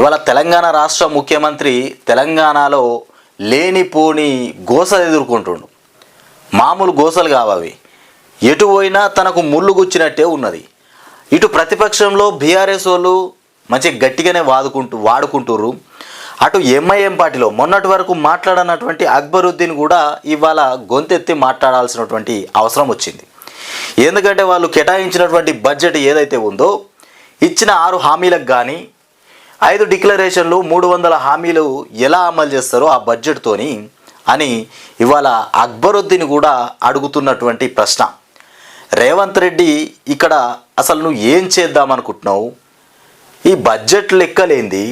ఇవాళ తెలంగాణ రాష్ట్ర ముఖ్యమంత్రి తెలంగాణలో లేనిపోని గోసలు ఎదుర్కొంటుండు. మామూలు గోసలు కావవి. ఎటు పోయినా తనకు ముళ్ళు గుచ్చినట్టే ఉన్నది. ఇటు ప్రతిపక్షంలో బీఆర్ఎస్ వాళ్ళు మంచి గట్టిగానే వాదుకుంటూ వాడుకుంటుర్రు. అటు ఎంఐఎం పార్టీలో మొన్నటి వరకు మాట్లాడనటువంటి అక్బరుద్దీన్ కూడా ఇవాళ గొంతెత్తి మాట్లాడాల్సినటువంటి అవసరం వచ్చింది. ఎందుకంటే వాళ్ళు కేటాయించినటువంటి బడ్జెట్ ఏదైతే ఉందో ఇచ్చిన ఆరు హామీలకు కానీ ఐదు డిక్లరేషన్లు మూడు వందల హామీలు ఎలా అమలు చేస్తారో ఆ బడ్జెట్తోని అని ఇవాళ అక్బరుద్దీన్ కూడా అడుగుతున్నటువంటి ప్రశ్న. రేవంత్ రెడ్డి ఇక్కడ అసలు నువ్వు ఏం చేద్దామనుకుంటున్నావు ఈ బడ్జెట్ లెక్కలేంది?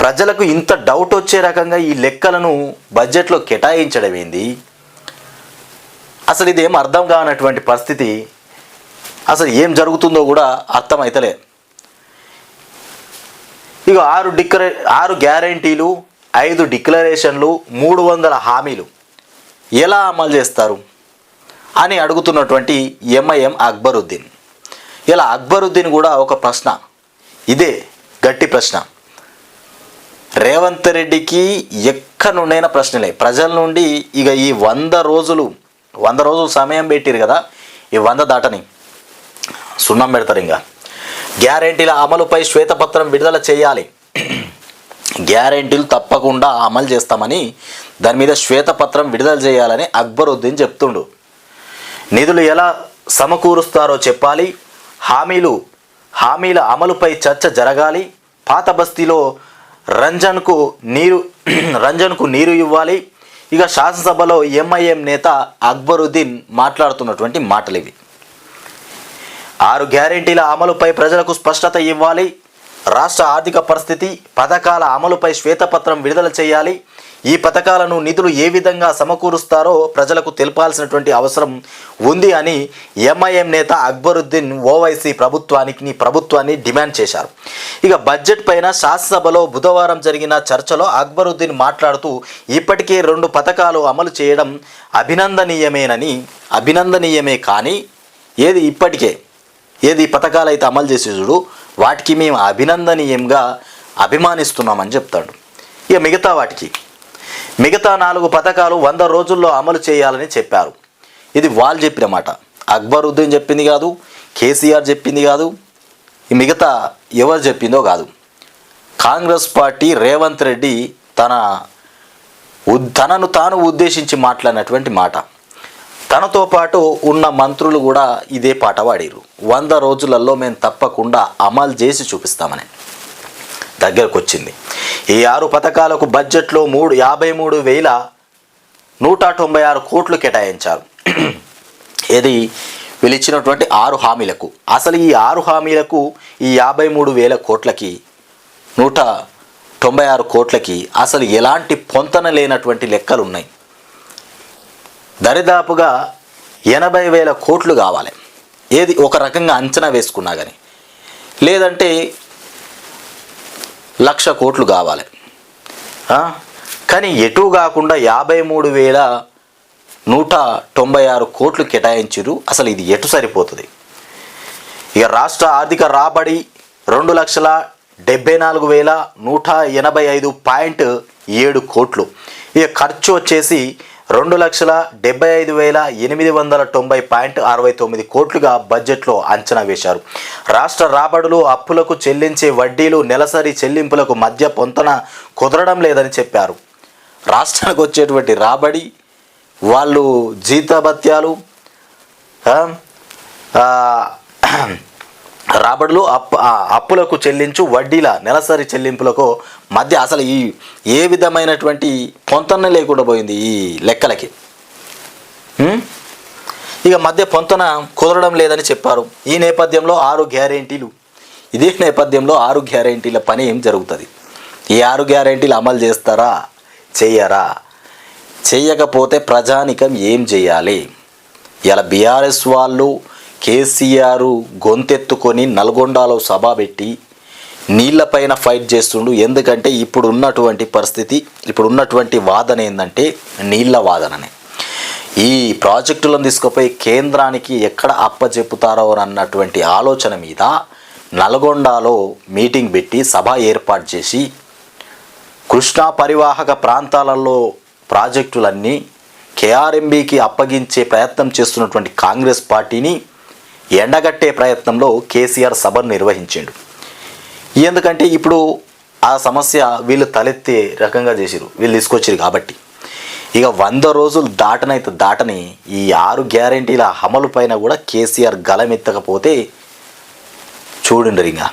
ప్రజలకు ఇంత డౌట్ వచ్చే రకంగా ఈ లెక్కలను బడ్జెట్లో కేటాయించడం ఏంది? అసలు ఇదేం అర్థం కానటువంటి పరిస్థితి. అసలు ఏం జరుగుతుందో కూడా అర్థమైతలే ఇక ఆరు డిక్లరే ఆరు గ్యారంటీలు ఐదు డిక్లరేషన్లు మూడు వందల హామీలు. ఎలా అమలు చేస్తారు? అని అడుగుతున్నటువంటి ఎంఐఎం అక్బరుద్దీన్. ఇలా అక్బరుద్దీన్ కూడా ఒక ప్రశ్న. ఇదే గట్టి ప్రశ్న. రేవంత్ రెడ్డికి ఎక్కడి నుండైన ప్రశ్నలే. ప్రజల నుండి ఇక ఈ వంద రోజులు వంద రోజులు సమయం పెట్టిరు కదా ఈ వంద దాటని. సున్నం పెడతారు ఇంకా గ్యారెంటీల అమలుపై శ్వేతపత్రం విడుదల చేయాలి. గ్యారెంటీలు తప్పకుండా అమలు చేస్తామని దాని మీద శ్వేతపత్రం విడుదల చేయాలని అక్బరుద్దీన్ చెప్తుండు. నిధులు ఎలా సమకూరుస్తారో చెప్పాలి. హామీలు హామీల అమలుపై చర్చ జరగాలి. పాత బస్తీలో రంజన్కు నీరు రంజన్కు నీరు ఇవ్వాలి. ఇక శాసనసభలో ఎంఐఎం నేత అక్బరుద్దీన్ మాట్లాడుతున్నటువంటి మాటలు ఇవి ఆరు గ్యారెంటీల అమలుపై ప్రజలకు స్పష్టత ఇవ్వాలి. రాష్ట్ర ఆర్థిక పరిస్థితి పథకాల అమలుపై శ్వేతపత్రం విడుదల చేయాలి. ఈ పథకాలను నిధులు ఏ విధంగా సమకూరుస్తారో ప్రజలకు తెలపాల్సినటువంటి అవసరం ఉంది అని ఎంఐఎం నేత అక్బరుద్దీన్ ఓవైసీ ప్రభుత్వానికి ప్రభుత్వాన్ని డిమాండ్ చేశారు. ఇక బడ్జెట్ పైన శాసనసభలో బుధవారం జరిగిన చర్చలో అక్బరుద్దీన్ మాట్లాడుతూ ఇప్పటికే రెండు పథకాలు అమలు చేయడం అభినందనీయమేనని అభినందనీయమే కానీ ఏది ఇప్పటికే? ఏది పథకాలు అయితే అమలు చేసే చూడు వాటికి మేము అభినందనీయంగా అభిమానిస్తున్నామని చెప్తాడు. ఇక మిగతా వాటికి. మిగతా నాలుగు పథకాలు వంద రోజుల్లో అమలు చేయాలని చెప్పారు. ఇది వాళ్ళు చెప్పిన మాట. అక్బరుద్దీన్ చెప్పింది కాదు కేసీఆర్ చెప్పింది కాదు ఈ మిగతా ఎవరు చెప్పిందో కాదు. కాంగ్రెస్ పార్టీ రేవంత్ రెడ్డి తన ఉద్- తనను తాను ఉద్దేశించి మాట్లాడినటువంటి మాట. తనతో పాటు ఉన్న మంత్రులు కూడా ఇదే పాట పాడిరు వంద రోజులలో మేము తప్పకుండా అమలు చేసి చూపిస్తామని దగ్గరకు వచ్చింది ఈ ఆరు పథకాలకు బడ్జెట్లో మూడు యాభై మూడు వేల నూట తొంభై ఆరు కోట్లు కేటాయించారు. ఇది వీళ్ళు ఆరు హామీలకు. అసలు ఈ ఆరు హామీలకు ఈ యాభై మూడు వేల కోట్లకి నూట తొంభై ఆరు కోట్లకి అసలు ఎలాంటి పొంతన లేనటువంటి లెక్కలు ఉన్నాయి దరిదాపుగా ఎనభై వేల కోట్లు కావాలి. ఏది ఒక రకంగా అంచనా వేసుకున్నా కానీ లేదంటే లక్ష కోట్లు కావాలి. కానీ ఎటు కాకుండా యాభై మూడు వేల నూట తొంభై ఆరు కోట్లు కేటాయించారు అసలు ఇది ఎటు సరిపోతుంది? ఇక రాష్ట్ర ఆర్థిక రాబడి రెండు లక్షల డెబ్బై నాలుగు వేల నూట ఎనభై ఐదు పాయింట్ ఏడు కోట్లు. ఇక ఖర్చు వచ్చేసి రెండు లక్షల డెబ్బై ఐదు వేల ఎనిమిది వందల తొంభై పాయింట్ అరవై తొమ్మిది కోట్లుగా బడ్జెట్లో అంచనా వేశారు. రాష్ట్ర రాబడులు అప్పులకు చెల్లించే వడ్డీలు నెలసరి చెల్లింపులకు మధ్య పొంతన కుదరడం లేదని చెప్పారు. రాష్ట్రానికి వచ్చేటువంటి రాబడి వాళ్ళు జీతభత్యాలు రాబడులు అప్పు ఆ, అప్పులకు చెల్లించు వడ్డీల నెలసరి చెల్లింపులకు మధ్య అసలు ఈ ఏ విధమైనటువంటి పొంతన లేకుండా పోయింది ఈ లెక్కలకి. ఇక మధ్య పొంతన కుదరడం లేదని చెప్పారు. ఈ నేపథ్యంలో ఆరు గ్యారెంటీలు. ఇదే నేపథ్యంలో ఆరు గ్యారెంటీల పని ఏం జరుగుతుంది? ఈ ఆరు గ్యారెంటీలు అమలు చేస్తారా? చెయ్యరా? చెయ్యకపోతే ప్రజానికం ఏం చేయాలి? ఇలా బీఆర్ఎస్ వాళ్ళు కేసీఆర్ గొంతెత్తుకొని నల్గొండలో సభ పెట్టి నీళ్ళపైన ఫైట్ చేస్తుండు. ఎందుకంటే ఇప్పుడు ఉన్నటువంటి పరిస్థితి ఇప్పుడు ఉన్నటువంటి వాదన ఏంటంటే నీళ్ళ వాదననే. ఈ ప్రాజెక్టులను తీసుకుపోయి కేంద్రానికి ఎక్కడ అప్పచెప్పుతారో అన్నటువంటి ఆలోచన మీద నల్గొండలో మీటింగ్ పెట్టి సభ ఏర్పాటు చేసి కృష్ణా పరివాహక ప్రాంతాలలో ప్రాజెక్టులన్నీ కేఆర్ఎంబికి అప్పగించే ప్రయత్నం చేస్తున్నటువంటి కాంగ్రెస్ పార్టీని ఎండగట్టే ప్రయత్నంలో కేసీఆర్ సభను నిర్వహించిండు. ఎందుకంటే ఇప్పుడు ఆ సమస్య వీళ్ళు తలెత్తే రకంగా చేసిరు వీళ్ళు తీసుకొచ్చారు కాబట్టి. ఇక వంద రోజులు దాటనైతే దాటని ఈ ఆరు గ్యారంటీల అమలు పైన కూడా కేసీఆర్ గలమెత్తకపోతే చూడండి ఇంకా.